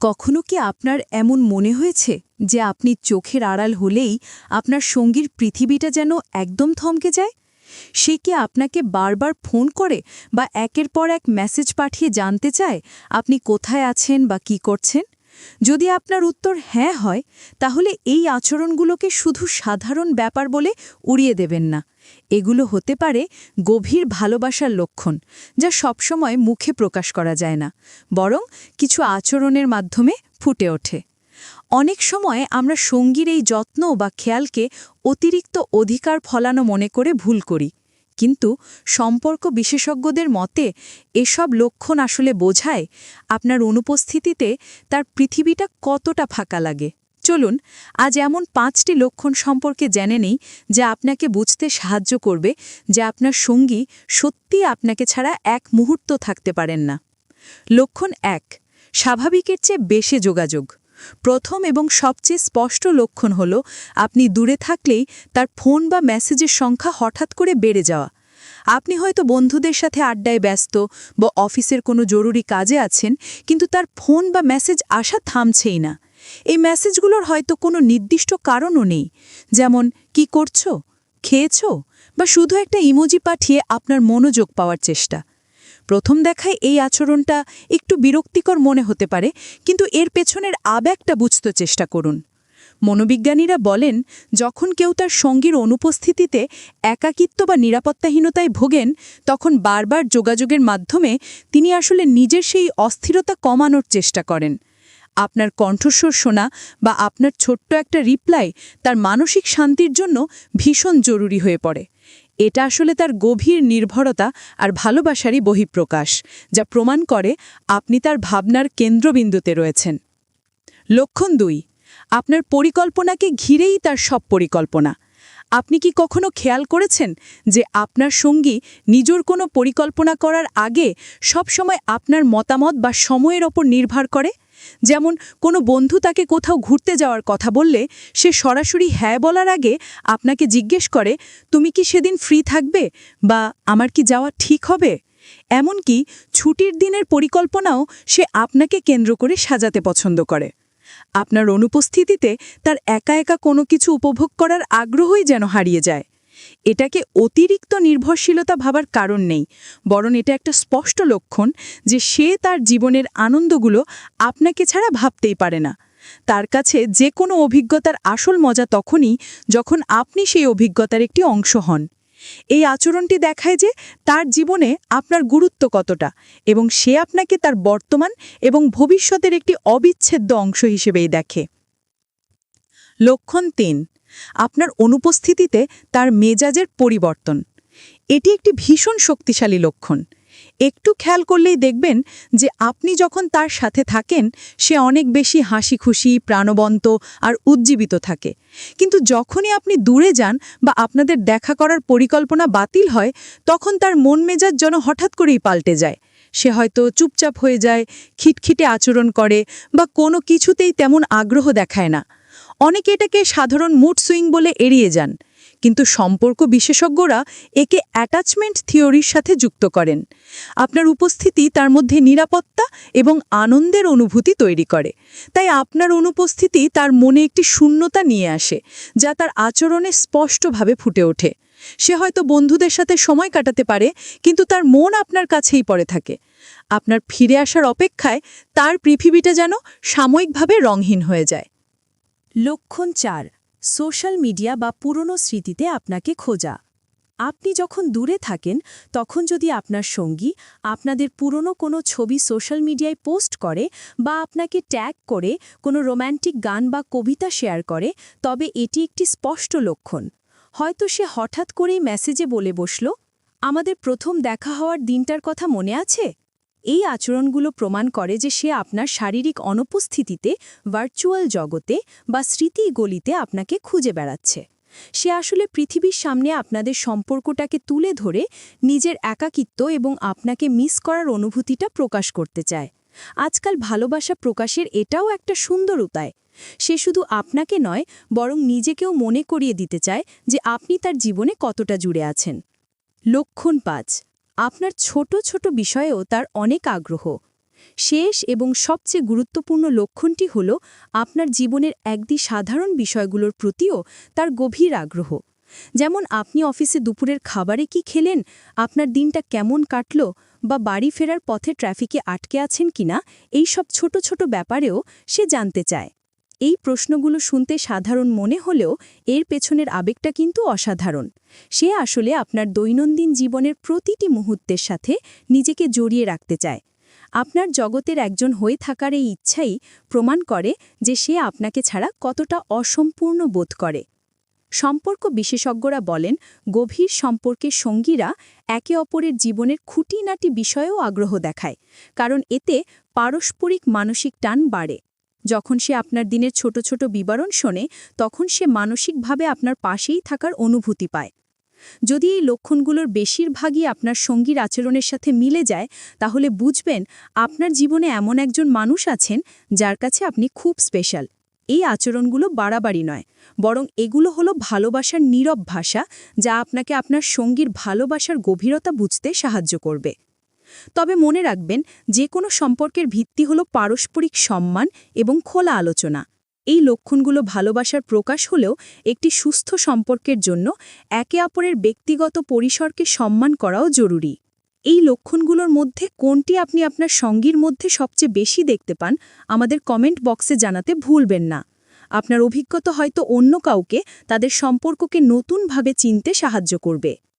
কখনো কি আপনার এমন মনে হয়েছে যে আপনি চোখের আড়াল হলেই আপনার সঙ্গীর পৃথিবীটা যেন একদম থমকে যায়? সে কি আপনাকে বারবার ফোন করে বা একের পর এক মেসেজ পাঠিয়ে জানতে চায় আপনি কোথায় আছেন বা কি করছেন? যদি আপনার উত্তর হ্যাঁ হয়, তাহলে এই আচরণগুলোকে শুধু সাধারণ ব্যাপার বলে উড়িয়ে দেবেন না। এগুলো হতে পারে গভীর ভালোবাসার লক্ষণ, যা সবসময় মুখে প্রকাশ করা যায় না, বরং কিছু আচরণের মাধ্যমে ফুটে ওঠে। অনেক সময় আমরা সঙ্গীর এই যত্ন বা খেয়ালকে অতিরিক্ত অধিকার ফলানো মনে করে ভুল করি, কিন্তু সম্পর্ক বিশেষজ্ঞদের মতে এসব লক্ষণ আসলে বোঝায় আপনার অনুপস্থিতিতে তার পৃথিবীটা কতটা ফাঁকা লাগে। চলুন, আজ এমন পাঁচটি লক্ষণ সম্পর্কে জেনে নেই যা আপনাকে বুঝতে সাহায্য করবে, যে আপনার সঙ্গী সত্যি আপনাকে ছাড়া এক মুহূর্ত থাকতে পারেন না। লক্ষণ এক, স্বাভাবিকের চেয়ে বেশি যোগাযোগ। প্রথম এবং সবচেয়ে স্পষ্ট লক্ষণ হল আপনি দূরে থাকলেই তার ফোন বা মেসেজের সংখ্যা হঠাৎ করে বেড়ে যাওয়া। আপনি হয়তো বন্ধুদের সাথে আড্ডায় ব্যস্ত বা অফিসের কোনো জরুরি কাজে আছেন, কিন্তু তার ফোন বা মেসেজ আসা থামছেই না। এই মেসেজগুলোর হয়তো কোনো নির্দিষ্ট কারণও নেই। যেমন, কি করছ? খেয়েছ? বা শুধু একটা ইমোজি পাঠিয়ে আপনার মনোযোগ পাওয়ার চেষ্টা। প্রথম দেখায় এই আচরণটা একটু বিরক্তিকর মনে হতে পারে, কিন্তু এর পেছনের আবেগটা বুঝতে চেষ্টা করুন। মনোবিজ্ঞানীরা বলেন, যখন কেউ তার সঙ্গীর অনুপস্থিতিতে একাকিত্ব বা নিরাপত্তাহীনতায় ভোগেন, তখন বারবার যোগাযোগের মাধ্যমে তিনি আসলে নিজের সেই অস্থিরতা কমানোর চেষ্টা করেন। আপনার কণ্ঠস্বর শোনা বা আপনার ছোট্ট একটা রিপ্লাই তার মানসিক শান্তির জন্য ভীষণ জরুরি হয়ে পড়ে। এটা আসলে তার গভীর নির্ভরতা আর ভালোবাসারই বহিঃপ্রকাশ, যা প্রমাণ করে আপনি তার ভাবনার কেন্দ্রবিন্দুতে রয়েছেন। লক্ষণ দুই, আপনার পরিকল্পনাকে ঘিরেই তার সব পরিকল্পনা। আপনি কি কখনো খেয়াল করেছেন যে আপনার সঙ্গী নিজের কোনো পরিকল্পনা করার আগে সব সময় আপনার মতামত বা সময়ের ওপর নির্ভর করে? যেমন কোনো বন্ধু তাকে কোথাও ঘুরতে যাওয়ার কথা বললে সে সরাসরি হ্যাঁ বলার আগে আপনাকে জিজ্ঞেস করে, তুমি কি সেদিন ফ্রি থাকবে? বা আমার কি যাওয়া ঠিক হবে? এমনকি ছুটির দিনের পরিকল্পনাও সে আপনাকে কেন্দ্র করে সাজাতে পছন্দ করে। আপনার অনুপস্থিতিতে তার একা একা কোনো কিছু উপভোগ করার আগ্রহই যেন হারিয়ে যায়। এটাকে অতিরিক্ত নির্ভরশীলতা ভাবার কারণ নেই, বরং এটা একটা স্পষ্ট লক্ষণ যে সে তার জীবনের আনন্দগুলো আপনাকে ছাড়া ভাবতেই পারে না। তার কাছে যে কোনো অভিজ্ঞতার আসল মজা তখনই যখন আপনি সেই অভিজ্ঞতার একটি অংশ হন। এই আচরণটি দেখায় যে তার জীবনে আপনার গুরুত্ব কতটা এবং সে আপনাকে তার বর্তমান এবং ভবিষ্যতের একটি অবিচ্ছেদ্য অংশ হিসেবেই দেখে। লক্ষণ তিন আপনার অনুপস্থিতিতে তার মেজাজের পরিবর্তন। এটি একটি ভীষণ শক্তিশালী লক্ষণ। একটু খেয়াল করলেই দেখবেন যে আপনি যখন তার সাথে থাকেন, সে অনেক বেশি হাসি খুশি প্রাণবন্ত আর উজ্জীবিত থাকে। কিন্তু যখনই আপনি দূরে যান বা আপনাদের দেখা করার পরিকল্পনা বাতিল হয়, তখন তার মন মেজাজ যেন হঠাৎ করেই পাল্টে যায়। সে হয়তো চুপচাপ হয়ে যায়, খিটখিটে আচরণ করে বা কোনো কিছুতেই তেমন আগ্রহ দেখায় না। অনেকে এটাকে সাধারণ মুড সুইং বলে এড়িয়ে যান, কিন্তু সম্পর্ক বিশেষজ্ঞরা একে অ্যাটাচমেন্ট থিওরির সাথে যুক্ত করেন। আপনার উপস্থিতি তার মধ্যে নিরাপত্তা এবং আনন্দের অনুভূতি তৈরি করে। তাই আপনার অনুপস্থিতি তার মনে একটি শূন্যতা নিয়ে আসে, যা তার আচরণে স্পষ্টভাবে ফুটে ওঠে। সে হয়তো বন্ধুদের সাথে সময় কাটাতে পারে, কিন্তু তার মন আপনার কাছেই পড়ে থাকে। আপনার ফিরে আসার অপেক্ষায় তার পৃথিবীটা যেন সাময়িকভাবে রঙহীন হয়ে যায়। লক্ষণ চার, সোশ্যাল মিডিয়া বা পুরনো স্মৃতিতে আপনাকে খোঁজা। আপনি যখন দূরে থাকেন, তখন যদি আপনার সঙ্গী আপনাদের পুরনো কোনো ছবি সোশ্যাল মিডিয়ায় পোস্ট করে বা আপনাকে ট্যাগ করে কোনো রোম্যান্টিক গান বা কবিতা শেয়ার করে, তবে এটি একটি স্পষ্ট লক্ষণ। হয়তো সে হঠাৎ করেই মেসেজে বলে বসল, আমাদের প্রথম দেখা হওয়ার দিনটার কথা মনে আছে? এই আচরণগুলো প্রমাণ করে যে সে আপনার শারীরিক অনুপস্থিতিতে ভার্চুয়াল জগতে বা স্মৃতি গলিতে আপনাকে খুঁজে বেড়াচ্ছে। সে আসলে পৃথিবীর সামনে আপনাদের সম্পর্কটাকে তুলে ধরে নিজের একাকিত্ব এবং আপনাকে মিস করার অনুভূতিটা প্রকাশ করতে চায়। আজকাল ভালোবাসা প্রকাশের এটাও একটা সুন্দর উপায়। সে শুধু আপনাকে নয়, বরং নিজেকেও মনে করিয়ে দিতে চায় যে আপনি তার জীবনে কতটা জুড়ে আছেন। লক্ষণ পাঁচ। আপনার ছোট ছোট বিষয়েও তার অনেক আগ্রহ। শেষ এবং সবচেয়ে গুরুত্বপূর্ণ লক্ষণটি হল আপনার জীবনের একদি সাধারণ বিষয়গুলোর প্রতিও তার গভীর আগ্রহ। যেমন আপনি অফিসে দুপুরের খাবারে কি খেলেন, আপনার দিনটা কেমন কাটল, বা বাড়ি ফেরার পথে ট্রাফিকে আটকে আছেন কিনা এই সব ছোট ছোট ব্যাপারেও সে জানতে চায়। এই প্রশ্নগুলো শুনতে সাধারণ মনে হলেও এর পেছনের আবেগটা কিন্তু অসাধারণ। সে আসলে আপনার দৈনন্দিন জীবনের প্রতিটি মুহূর্তের সাথে নিজেকে জড়িয়ে রাখতে চায়। আপনার জগতের একজন হয়ে থাকার এই ইচ্ছাই প্রমাণ করে যে সে আপনাকে ছাড়া কতটা অসম্পূর্ণ বোধ করে। সম্পর্ক বিশেষজ্ঞরা বলেন, গভীর সম্পর্কের সঙ্গীরা একে অপরের জীবনের খুঁটিনাটি বিষয়েও আগ্রহ দেখায়, কারণ এতে পারস্পরিক মানসিক টান বাড়ে। যখন সে আপনার দিনের ছোট ছোট বিবরণ শোনে, তখন সে মানসিকভাবে আপনার পাশেই থাকার অনুভূতি পায়। যদি এই লক্ষণগুলোর বেশিরভাগই আপনার সঙ্গীর আচরণের সাথে মিলে যায়, তাহলে বুঝবেন আপনার জীবনে এমন একজন মানুষ আছেন যার কাছে আপনি খুব স্পেশাল। এই আচরণগুলো বাড়াবাড়ি নয়, বরং এগুলো হলো ভালোবাসার নীরব ভাষা যা আপনাকে আপনার সঙ্গীর ভালোবাসার গভীরতা বুঝতে সাহায্য করবে। তবে মনে রাখবেন, যে কোনো সম্পর্কের ভিত্তি হলো পারস্পরিক সম্মান এবং খোলা আলোচনা। এই লক্ষণগুলো ভালোবাসার প্রকাশ হলেও একটি সুস্থ সম্পর্কের জন্য একে অপরের ব্যক্তিগত পরিসরকে সম্মান করাও জরুরি। এই লক্ষণগুলোর মধ্যে কোনটি আপনি আপনার সঙ্গীর মধ্যে সবচেয়ে বেশি দেখতে পান, আমাদের কমেন্ট বক্সে জানাতে ভুলবেন না। আপনার অভিজ্ঞতা হয়তো অন্য কাউকে তাদের সম্পর্ককে নতুনভাবে চিনতে সাহায্য করবে।